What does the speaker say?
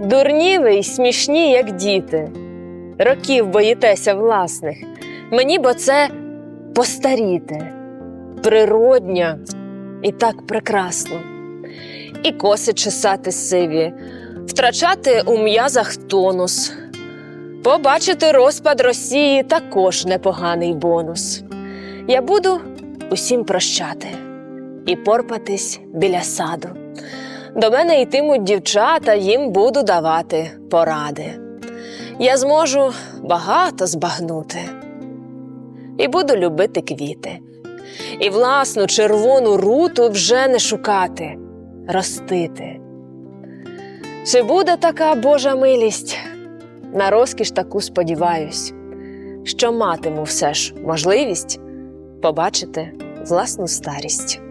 Дурні ви й смішні, як діти. Років боїтеся власних. Мені бо це постаріти, природня і так прекрасно. І коси чесати сиві, втрачати у м'язах тонус. Побачити розпад Росії також непоганий бонус. Я буду усім прощати і порпатись біля саду. До мене йтимуть дівчата, їм буду давати поради. Я зможу багато збагнути і буду любити квіти. І власну червону руту вже не шукати, ростити. Чи буде така Божа милість? На розкіш таку сподіваюсь, що матиму все ж можливість побачити власну старість.